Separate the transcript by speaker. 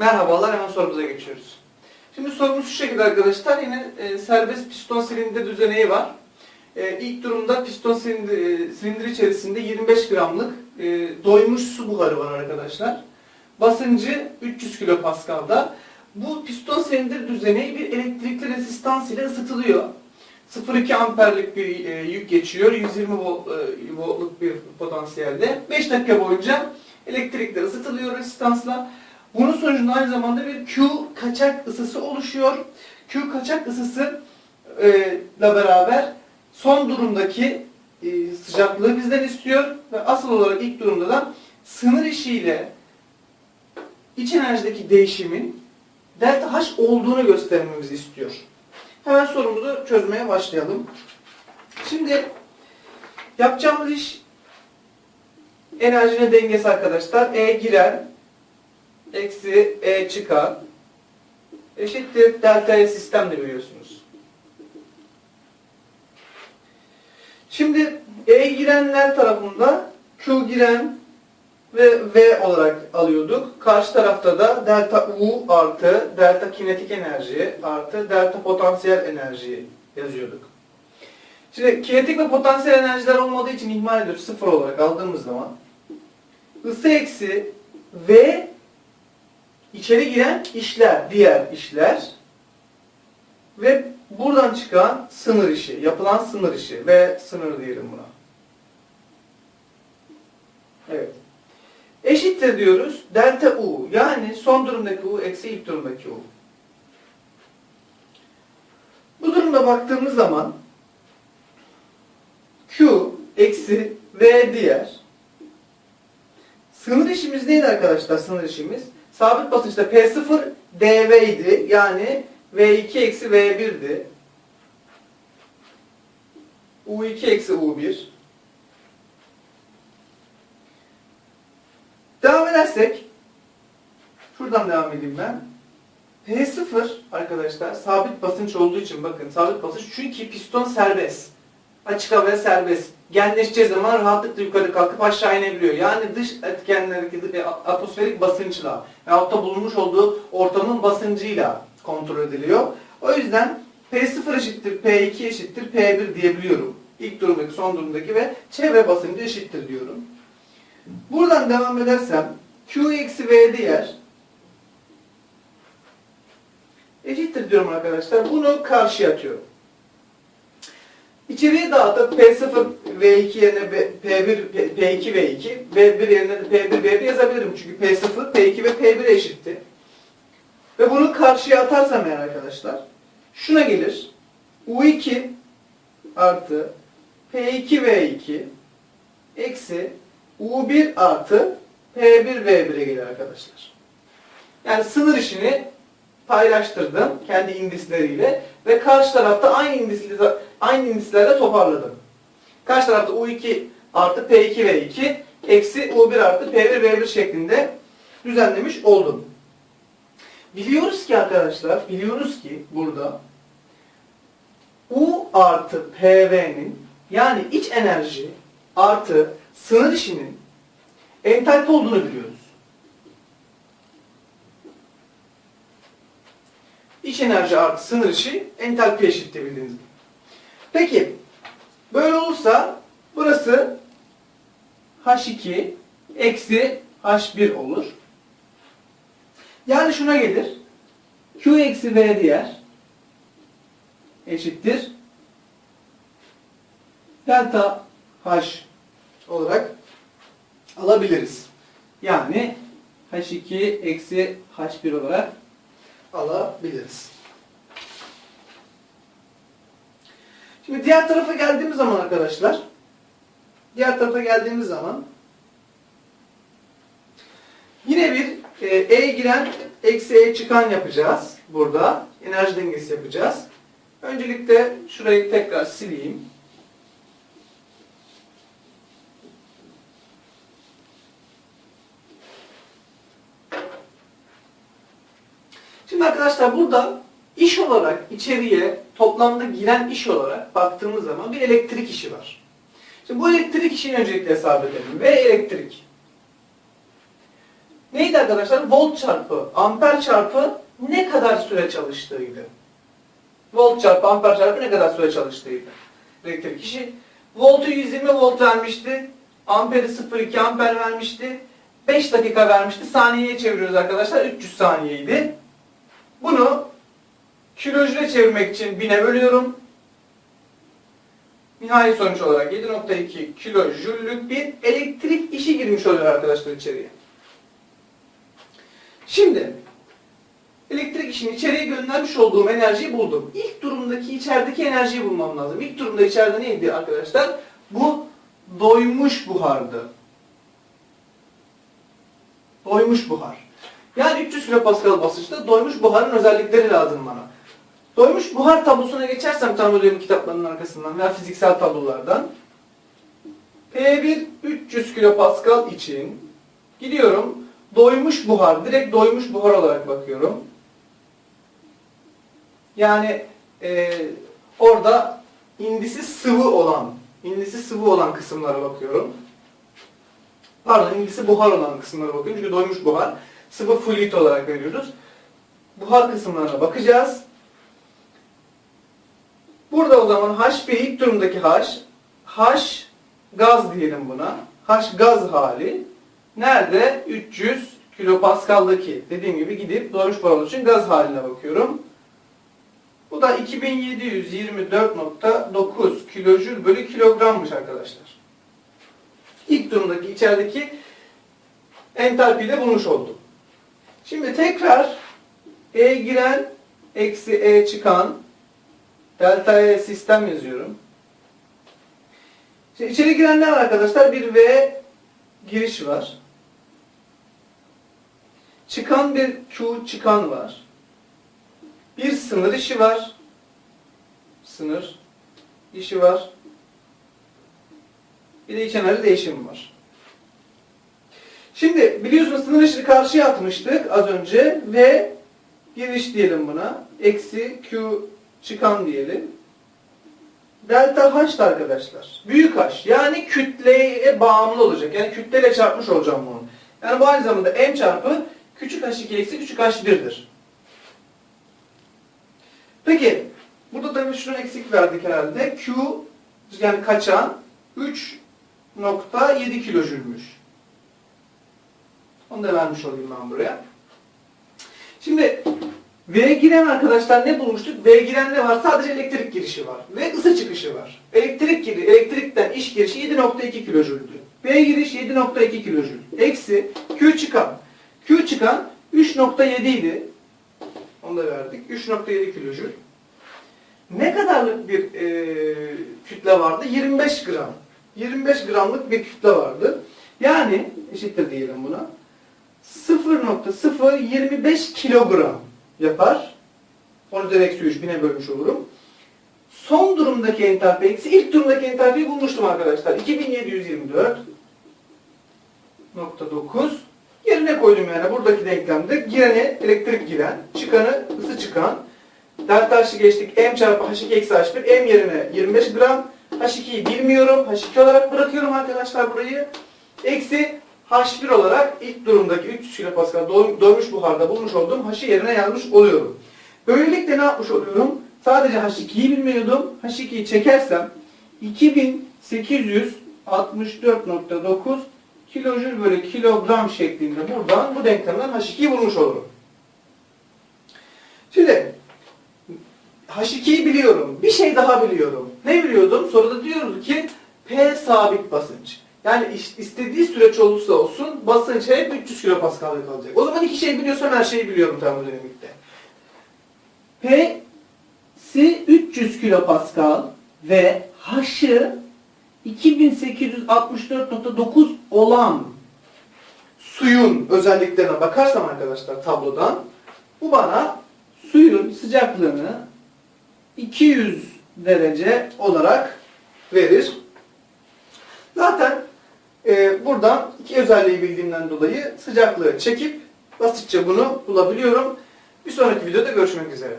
Speaker 1: Merhabalar, hemen sorumuza geçiyoruz. Şimdi sorumuz şu şekilde arkadaşlar, yine e, serbest piston silindir düzeneği var. E, ilk durumda piston silindir, e, silindir içerisinde 25 gramlık e, doymuş su buharı var arkadaşlar. Basıncı 300 kilopaskalda. Bu piston silindir düzeneği bir elektrikli rezistans ile ısıtılıyor. 0,2 amperlik bir e, yük geçiyor. 120 volt, e, voltluk bir potansiyelde. 5 dakika boyunca elektrikler ısıtılıyor rezistansla. Bunun sonucunda aynı zamanda bir Q kaçak ısısı oluşuyor. Q kaçak ısısı ile beraber son durumdaki e, sıcaklığı bizden istiyor ve asıl olarak ilk durumda da sınır işiyle iç enerjideki değişimin delta H olduğunu göstermemizi istiyor. Hemen sorumuzu çözmeye başlayalım. Şimdi yapacağımız iş enerjinin dengesi arkadaşlar. E giren eksi E çıkan eşittir delta E sistem de biliyorsunuz. Şimdi E girenler tarafında Q giren ve V olarak alıyorduk. Karşı tarafta da delta U artı delta kinetik enerji artı delta potansiyel enerji yazıyorduk. Şimdi kinetik ve potansiyel enerjiler olmadığı için ihmal ediyoruz. Sıfır olarak aldığımız zaman ısı eksi V içeri giren işler, diğer işler ve buradan çıkan sınır işi, yapılan sınır işi ve sınır diyelim buna. Evet. Eşittir diyoruz delta U yani son durumdaki U eksi ilk durumdaki U. Bu durumda baktığımız zaman Q eksi V diğer sınır işimiz neydi arkadaşlar sınır işimiz? Sabit basınçta P0 dV idi yani V2 eksi V1'di. U2 eksi U1 Devam edersek şuradan devam edeyim ben. P0 arkadaşlar sabit basınç olduğu için bakın sabit basınç çünkü piston serbest. Açık havaya serbest. Genleşeceği zaman rahatlıkla yukarı kalkıp aşağı inebiliyor. Yani dış etkenlerdeki atmosferik basınçla veyahut da bulunmuş olduğu ortamın basıncıyla kontrol ediliyor. O yüzden P0 eşittir P2 eşittir P1 diyebiliyorum. İlk durumdaki, son durumdaki ve çevre basıncı eşittir diyorum. Buradan devam edersem Q eksi V diğer eşittir diyorum arkadaşlar. Bunu karşıya atıyorum. İçeriye dağıtıp P0 V2 yerine B- P1 P- P2 V2 V1 yerine de P1 V1 yazabilirim. Çünkü P0 P2 ve P1 eşitti. Ve bunu karşıya atarsam eğer arkadaşlar şuna gelir. U2 artı P2 V2 eksi U1 artı P1 V1'e gelir arkadaşlar. Yani sınır işini paylaştırdım kendi indisleriyle ve karşı tarafta aynı indisli aynı indislerle toparladım. Karşı tarafta U2 artı P2 V2 eksi U1 artı P1 V1 şeklinde düzenlemiş oldum. Biliyoruz ki arkadaşlar, biliyoruz ki burada U artı PV'nin yani iç enerji artı sınır işinin entalpi olduğunu biliyoruz. İç enerji artı sınır işi entalpi eşittir bildiğiniz gibi. Peki, böyle olursa burası H2 eksi H1 olur. Yani şuna gelir. Q eksi V diğer eşittir. Delta H olarak alabiliriz. Yani H2 eksi H1 olarak alabiliriz. Şimdi diğer tarafa geldiğimiz zaman arkadaşlar, diğer tarafa geldiğimiz zaman yine bir e, giren eksi E çıkan yapacağız burada. Enerji dengesi yapacağız. Öncelikle şurayı tekrar sileyim. Arkadaşlar burada iş olarak içeriye toplamda giren iş olarak baktığımız zaman bir elektrik işi var. Şimdi bu elektrik işini öncelikle hesap edelim. Ve elektrik. neydi arkadaşlar? Volt çarpı amper çarpı ne kadar süre çalıştığıydı. Volt çarpı amper çarpı ne kadar süre çalıştığıydı. Elektrik işi. Voltu 120 volt vermişti. Amperi 0,2 amper vermişti. 5 dakika vermişti. Saniyeye çeviriyoruz arkadaşlar. 300 saniyeydi. Bunu kilojüle çevirmek için 1000'e bölüyorum. Nihai sonuç olarak 7.2 kilojüllük bir elektrik işi girmiş oluyor arkadaşlar içeriye. Şimdi elektrik işini içeriye göndermiş olduğum enerjiyi buldum. İlk durumdaki içerideki enerjiyi bulmam lazım. İlk durumda içeride neydi arkadaşlar? Bu doymuş buhardı. Doymuş buhar. Yani 300 kilopascal basınçta doymuş buharın özellikleri lazım bana. Doymuş buhar tablosuna geçersem termodinamik kitaplarının arkasından veya fiziksel tablolardan P1 300 kilopascal için gidiyorum doymuş buhar, direkt doymuş buhar olarak bakıyorum. Yani e, orada indisi sıvı olan, indisi sıvı olan kısımlara bakıyorum. Pardon, indisi buhar olan kısımlara bakıyorum. Çünkü doymuş buhar sıvı fluid olarak veriyoruz. Buhar kısımlarına bakacağız. Burada o zaman H1 ilk durumdaki H, H gaz diyelim buna. H gaz hali. Nerede? 300 kilopascal'daki dediğim gibi gidip doymuş olduğu için gaz haline bakıyorum. Bu da 2724.9 kilojül bölü kilogrammış arkadaşlar. İlk durumdaki içerideki entalpiyi de bulmuş oldum. Şimdi tekrar E giren eksi E çıkan delta E sistem yazıyorum. Şimdi içeri giren ne var arkadaşlar? Bir V giriş var. Çıkan bir Q çıkan var. Bir sınır işi var. Sınır işi var. Bir de kenarı değişim var. Şimdi biliyorsunuz sınır işini karşıya atmıştık az önce ve giriş diyelim buna. Eksi Q çıkan diyelim. Delta H'da arkadaşlar. Büyük H. Yani kütleye bağımlı olacak. Yani kütleyle çarpmış olacağım bunu. Yani bu aynı zamanda M çarpı küçük H2 eksi küçük H1'dir. Peki. Burada tabii şunu eksik verdik herhalde. Q yani kaçan 3.7 kilojülmüş. Onu da vermiş olayım ben buraya. Şimdi V giren arkadaşlar ne bulmuştuk? V giren ne var? Sadece elektrik girişi var. Ve ısı çıkışı var. Elektrik giri, elektrikten iş girişi 7.2 kilojüldü. V giriş 7.2 kilojül. Eksi Q çıkan. Q çıkan 3.7 idi. Onu da verdik. 3.7 kilojül. Ne kadarlık bir e, kütle vardı? 25 gram. 25 gramlık bir kütle vardı. Yani eşittir diyelim buna. 0.025 kilogram yapar. 10 üzeri eksi 3 bine bölmüş olurum. Son durumdaki entalpi eksi ilk durumdaki entalpiyi bulmuştum arkadaşlar. 2724.9 yerine koydum yani buradaki denklemde gireni elektrik giren, çıkanı ısı çıkan. Delta H'ı geçtik. M çarpı H2 eksi H1. M yerine 25 gram. H2'yi bilmiyorum. H2 olarak bırakıyorum arkadaşlar burayı. Eksi H1 olarak ilk durumdaki 300 kilopascal doymuş buharda bulmuş olduğum H'ı yerine yazmış oluyorum. Böylelikle ne yapmış oluyorum? Sadece H2'yi bilmiyordum. H2'yi çekersem 2864.9 kilojül bölü kilogram şeklinde buradan bu denklemden H2'yi bulmuş olurum. Şimdi H2'yi biliyorum. Bir şey daha biliyorum. Ne biliyordum? Soruda diyordu ki P sabit basınç. Yani istediği süreç olursa olsun basınç hep 300 kilopascal'da kalacak. O zaman iki şey biliyorsam her şeyi biliyorum termodinamikte. P'si 300 kilopascal ve H'ı 2864.9 olan suyun özelliklerine bakarsam arkadaşlar tablodan bu bana suyun sıcaklığını 200 derece olarak verir. Zaten e, buradan iki özelliği bildiğimden dolayı sıcaklığı çekip basitçe bunu bulabiliyorum. Bir sonraki videoda görüşmek üzere.